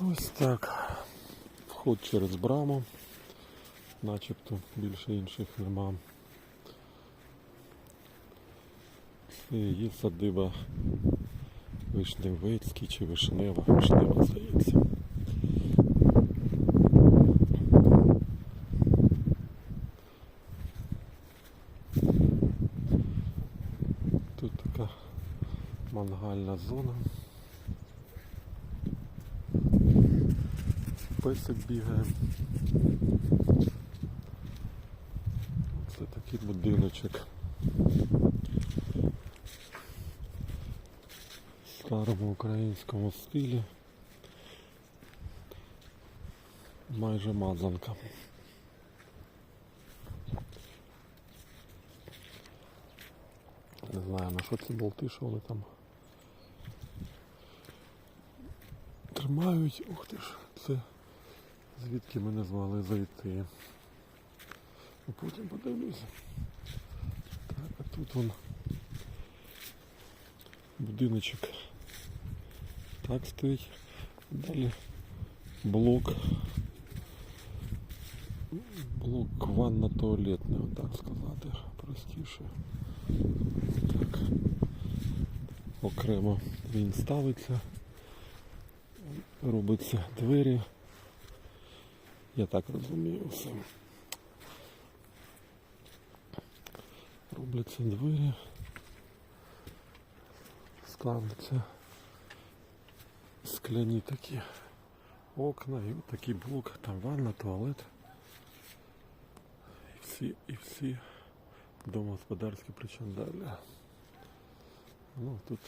Ось так. Вход через браму. Начебто більше інших нема. Це є садиба Вишневецький чи Вишнева. Вишнева, здається. Тут така мангальна зона. Песик бігає. Це такий будиночок. В старому українському стилі. Майже мазанка. Не знаю, на що ці болти, що вони там тримають. Ух ти ж, це звідки ми не змогли зайти. Ну, Потім подивлюся. Так, а тут вон будиночок так стоїть. Далі блок. Блок ванно-туалетний, отак сказати, простіше. Так. Окремо він ставиться, робиться двері. Я так розумію все. Робляться двері, ставляться скляні такі окна і такий блок, там ванна, туалет. І всі, і всі домогосподарські причандалі. Ну тут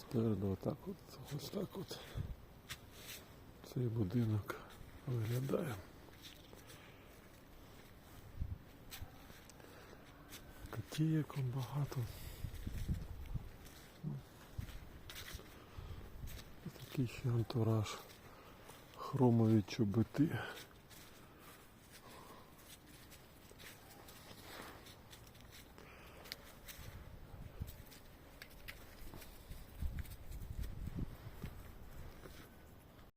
спереду отак от, ось так от цей будинок виглядає. Котієк багато. Такий ще антураж. Хромові чоботи.